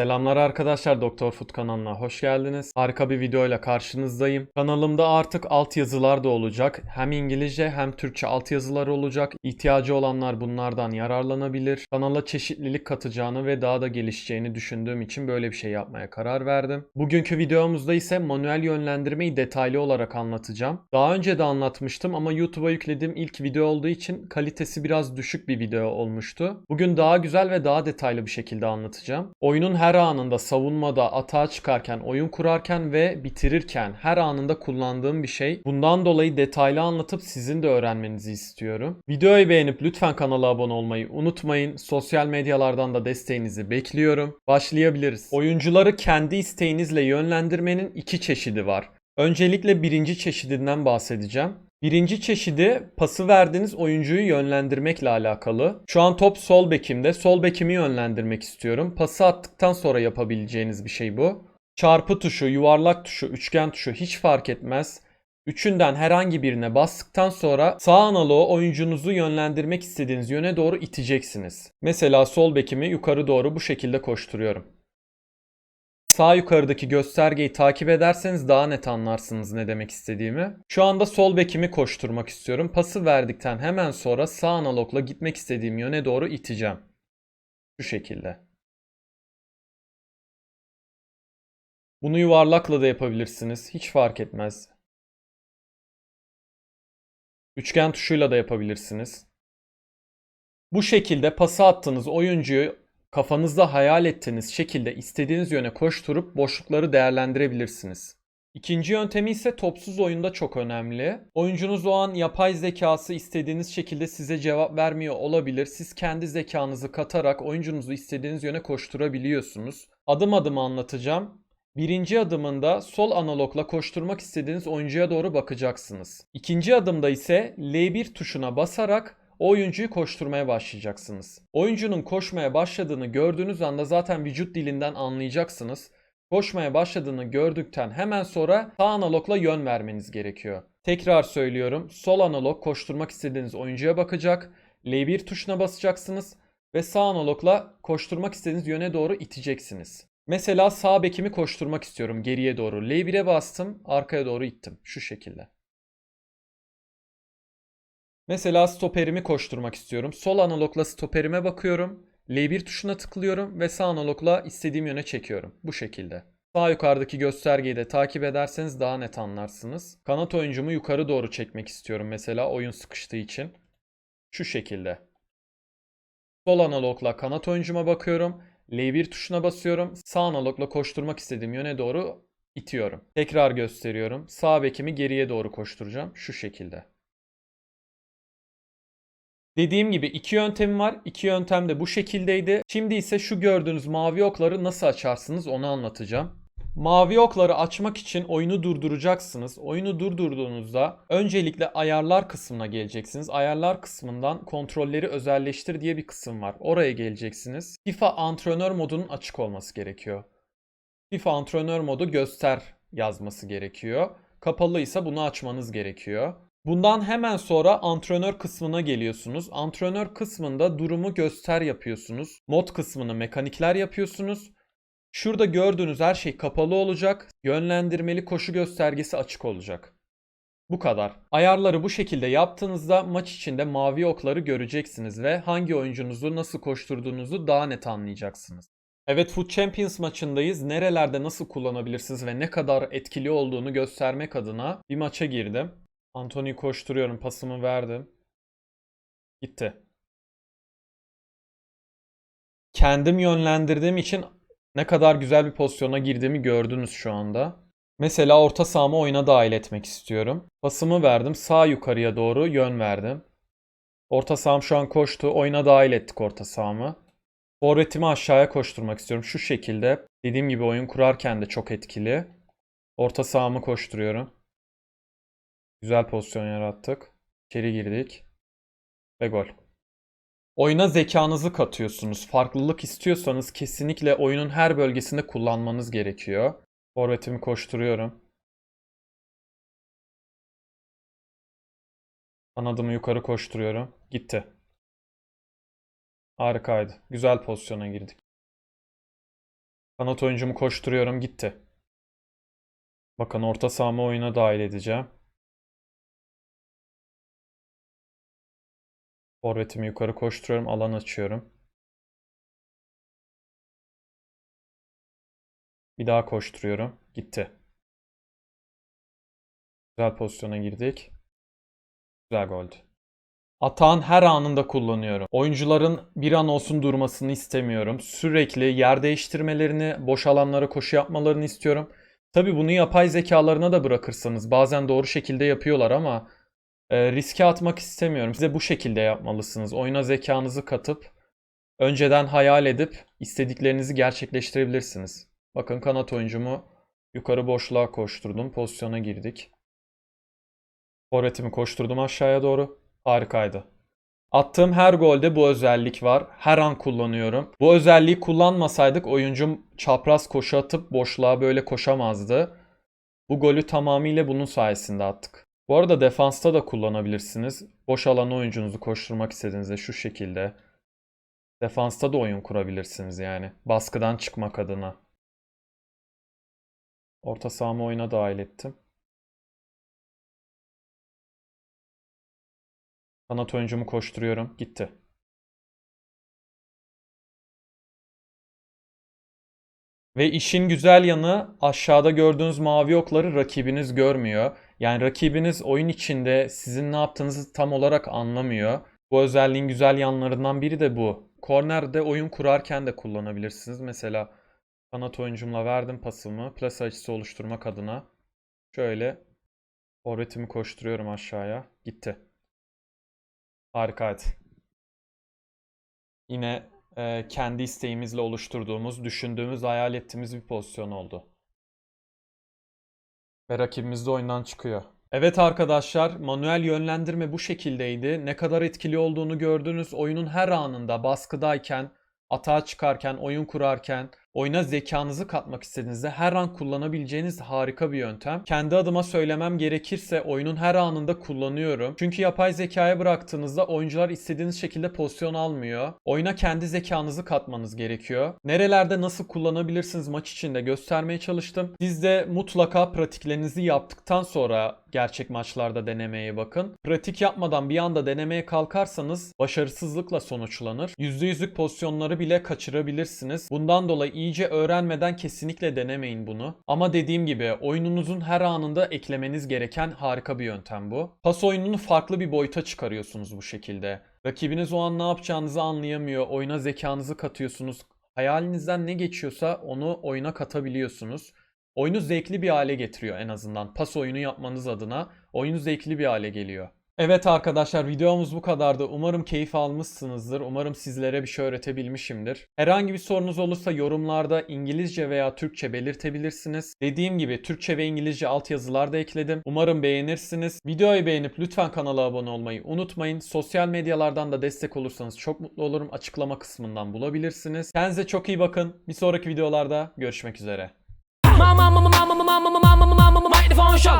Selamlar arkadaşlar Doktor Food kanalına hoş geldiniz. Harika bir videoyla karşınızdayım. Kanalımda artık altyazılar da olacak. Hem İngilizce hem Türkçe altyazılar olacak. İhtiyacı olanlar bunlardan yararlanabilir. Kanala çeşitlilik katacağını ve daha da gelişeceğini düşündüğüm için böyle bir şey yapmaya karar verdim. Bugünkü videomuzda ise manuel yönlendirmeyi detaylı olarak anlatacağım. Daha önce de anlatmıştım ama YouTube'a yüklediğim ilk video olduğu için kalitesi biraz düşük bir video olmuştu. Bugün daha güzel ve daha detaylı bir şekilde anlatacağım. Oyunun her anında savunmada, atağa çıkarken, oyun kurarken ve bitirirken her anında kullandığım bir şey. Bundan dolayı detaylı anlatıp sizin de öğrenmenizi istiyorum. Videoyu beğenip lütfen kanala abone olmayı unutmayın. Sosyal medyalardan da desteğinizi bekliyorum. Başlayabiliriz. Oyuncuları kendi isteğinizle yönlendirmenin iki çeşidi var. Öncelikle birinci çeşidinden bahsedeceğim. Birinci çeşidi pası verdiğiniz oyuncuyu yönlendirmekle alakalı. Şu an top sol bekimde. Sol bekimi yönlendirmek istiyorum. Pası attıktan sonra yapabileceğiniz bir şey bu. Çarpı tuşu, yuvarlak tuşu, üçgen tuşu hiç fark etmez. Üçünden herhangi birine bastıktan sonra sağ analoğu oyuncunuzu yönlendirmek istediğiniz yöne doğru iteceksiniz. Mesela sol bekimi yukarı doğru bu şekilde koşturuyorum. Sağ yukarıdaki göstergeyi takip ederseniz daha net anlarsınız ne demek istediğimi. Şu anda sol bekimi koşturmak istiyorum. Pası verdikten hemen sonra sağ analogla gitmek istediğim yöne doğru iteceğim. Şu şekilde. Bunu yuvarlakla da yapabilirsiniz. Hiç fark etmez. Üçgen tuşuyla da yapabilirsiniz. Bu şekilde pası attığınız oyuncuyu kafanızda hayal ettiğiniz şekilde istediğiniz yöne koşturup boşlukları değerlendirebilirsiniz. İkinci yöntemi ise topsuz oyunda çok önemli. Oyuncunuz o an yapay zekası istediğiniz şekilde size cevap vermiyor olabilir. Siz kendi zekanızı katarak oyuncunuzu istediğiniz yöne koşturabiliyorsunuz. Adım adım anlatacağım. Birinci adımında sol analogla koşturmak istediğiniz oyuncuya doğru bakacaksınız. İkinci adımda ise L1 tuşuna basarak o oyuncuyu koşturmaya başlayacaksınız. Oyuncunun koşmaya başladığını gördüğünüz anda zaten vücut dilinden anlayacaksınız. Koşmaya başladığını gördükten hemen sonra sağ analogla yön vermeniz gerekiyor. Tekrar söylüyorum. Sol analog koşturmak istediğiniz oyuncuya bakacak. L1 tuşuna basacaksınız ve sağ analogla koşturmak istediğiniz yöne doğru iteceksiniz. Mesela sağ bekimi koşturmak istiyorum geriye doğru. L1'e bastım, arkaya doğru ittim. Şu şekilde. Mesela stoperimi koşturmak istiyorum. Sol analogla stoperime bakıyorum. L1 tuşuna tıklıyorum ve sağ analogla istediğim yöne çekiyorum. Bu şekilde. Sağ yukarıdaki göstergeyi de takip ederseniz daha net anlarsınız. Kanat oyuncumu yukarı doğru çekmek istiyorum mesela oyun sıkıştığı için. Şu şekilde. Sol analogla kanat oyuncuma bakıyorum. L1 tuşuna basıyorum. Sağ analogla koşturmak istediğim yöne doğru itiyorum. Tekrar gösteriyorum. Sağ bekimi geriye doğru koşturacağım. Şu şekilde. Dediğim gibi iki yöntemim var. İki yöntem de bu şekildeydi. Şimdi ise şu gördüğünüz mavi okları nasıl açarsınız onu anlatacağım. Mavi okları açmak için oyunu durduracaksınız. Oyunu durdurduğunuzda öncelikle ayarlar kısmına geleceksiniz. Ayarlar kısmından kontrolleri özelleştir diye bir kısım var. Oraya geleceksiniz. FIFA antrenör modunun açık olması gerekiyor. FIFA antrenör modu göster yazması gerekiyor. Kapalıysa bunu açmanız gerekiyor. Bundan hemen sonra antrenör kısmına geliyorsunuz. Antrenör kısmında durumu göster yapıyorsunuz. Mod kısmını mekanikler yapıyorsunuz. Şurada gördüğünüz her şey kapalı olacak. Yönlendirmeli koşu göstergesi açık olacak. Bu kadar. Ayarları bu şekilde yaptığınızda maç içinde mavi okları göreceksiniz ve hangi oyuncunuzu nasıl koşturduğunuzu daha net anlayacaksınız. Evet Foot Champions maçındayız. Nerelerde nasıl kullanabilirsiniz ve ne kadar etkili olduğunu göstermek adına bir maça girdim. Anthony koşturuyorum. Pasımı verdim. Gitti. Kendim yönlendirdiğim için ne kadar güzel bir pozisyona girdiğimi gördünüz şu anda. Mesela orta sahamı oyuna dahil etmek istiyorum. Pasımı verdim. Sağ yukarıya doğru yön verdim. Orta saham şu an koştu. Oyuna dahil ettik orta sahamı. Forvetimi aşağıya koşturmak istiyorum. Şu şekilde. Dediğim gibi oyun kurarken de çok etkili. Orta sahamı koşturuyorum. Güzel pozisyon yarattık. İçeri girdik. Ve gol. Oyuna zekanızı katıyorsunuz. Farklılık istiyorsanız kesinlikle oyunun her bölgesinde kullanmanız gerekiyor. Forvetimi koşturuyorum. Kanadımı yukarı koşturuyorum. Gitti. Harikaydı. Güzel pozisyona girdik. Kanat oyuncumu koşturuyorum gitti. Bakın orta sahamı oyuna dahil edeceğim. Forvetimi yukarı koşturuyorum. Alan açıyorum. Bir daha koşturuyorum. Gitti. Güzel pozisyona girdik. Güzel goldü. Atağın her anında kullanıyorum. Oyuncuların bir an olsun durmasını istemiyorum. Sürekli yer değiştirmelerini, boş alanlara koşu yapmalarını istiyorum. Tabii bunu yapay zekalarına da bırakırsanız bazen doğru şekilde yapıyorlar ama e, riske atmak istemiyorum. Size bu şekilde yapmalısınız. Oyuna zekanızı katıp önceden hayal edip istediklerinizi gerçekleştirebilirsiniz. Bakın kanat oyuncumu yukarı boşluğa koşturdum. Pozisyona girdik. Forvetimi koşturdum aşağıya doğru. Harikaydı. Attığım her golde bu özellik var. Her an kullanıyorum. Bu özelliği kullanmasaydık oyuncum çapraz koşu atıp boşluğa böyle koşamazdı. Bu golü tamamıyla bunun sayesinde attık. Bu arada defansta da kullanabilirsiniz. Boş alan oyuncunuzu koşturmak istediğinizde şu şekilde. Defansta da oyun kurabilirsiniz yani. Baskıdan çıkmak adına. Orta sahamı oyuna dahil ettim. Kanat oyuncumu koşturuyorum. Gitti. Ve işin güzel yanı aşağıda gördüğünüz mavi okları rakibiniz görmüyor. Yani rakibiniz oyun içinde sizin ne yaptığınızı tam olarak anlamıyor. Bu özelliğin güzel yanlarından biri de bu. Kornerde oyun kurarken de kullanabilirsiniz. Mesela kanat oyuncumla verdim pasımı. Plase açısı oluşturmak adına. Şöyle forvetimi koşturuyorum aşağıya. Gitti. Harikaydı. Yine e, kendi isteğimizle oluşturduğumuz, düşündüğümüz, hayal ettiğimiz bir pozisyon oldu. Ve rakibimiz oyundan çıkıyor. Evet arkadaşlar, manuel yönlendirme bu şekildeydi. Ne kadar etkili olduğunu gördünüz. Oyunun her anında baskıdayken, atağa çıkarken, oyun kurarken, oyuna zekanızı katmak istediğinizde her an kullanabileceğiniz harika bir yöntem. Kendi adıma söylemem gerekirse oyunun her anında kullanıyorum. Çünkü yapay zekaya bıraktığınızda oyuncular istediğiniz şekilde pozisyon almıyor. Oyuna kendi zekanızı katmanız gerekiyor. Nerelerde nasıl kullanabilirsiniz maç içinde göstermeye çalıştım. Siz de mutlaka pratiklerinizi yaptıktan sonra gerçek maçlarda denemeye bakın. Pratik yapmadan bir anda denemeye kalkarsanız başarısızlıkla sonuçlanır. %100'lük pozisyonları bile kaçırabilirsiniz. Bundan dolayı iyice öğrenmeden kesinlikle denemeyin bunu. Ama dediğim gibi oyununuzun her anında eklemeniz gereken harika bir yöntem bu. Pas oyununu farklı bir boyuta çıkarıyorsunuz bu şekilde. Rakibiniz o an ne yapacağınızı anlayamıyor. Oyuna zekanızı katıyorsunuz. Hayalinizden ne geçiyorsa onu oyuna katabiliyorsunuz. Oyunu zevkli bir hale getiriyor en azından. Pas oyunu yapmanız adına oyunu zevkli bir hale geliyor. Evet arkadaşlar videomuz bu kadardı. Umarım keyif almışsınızdır. Umarım sizlere bir şey öğretebilmişimdir. Herhangi bir sorunuz olursa yorumlarda İngilizce veya Türkçe belirtebilirsiniz. Dediğim gibi Türkçe ve İngilizce altyazılar da ekledim. Umarım beğenirsiniz. Videoyu beğenip lütfen kanala abone olmayı unutmayın. Sosyal medyalardan da destek olursanız çok mutlu olurum. Açıklama kısmından bulabilirsiniz. Kendinize çok iyi bakın. Bir sonraki videolarda görüşmek üzere. Mama, mama, mama, mama, mama, mama, mama, mama, microphone shot.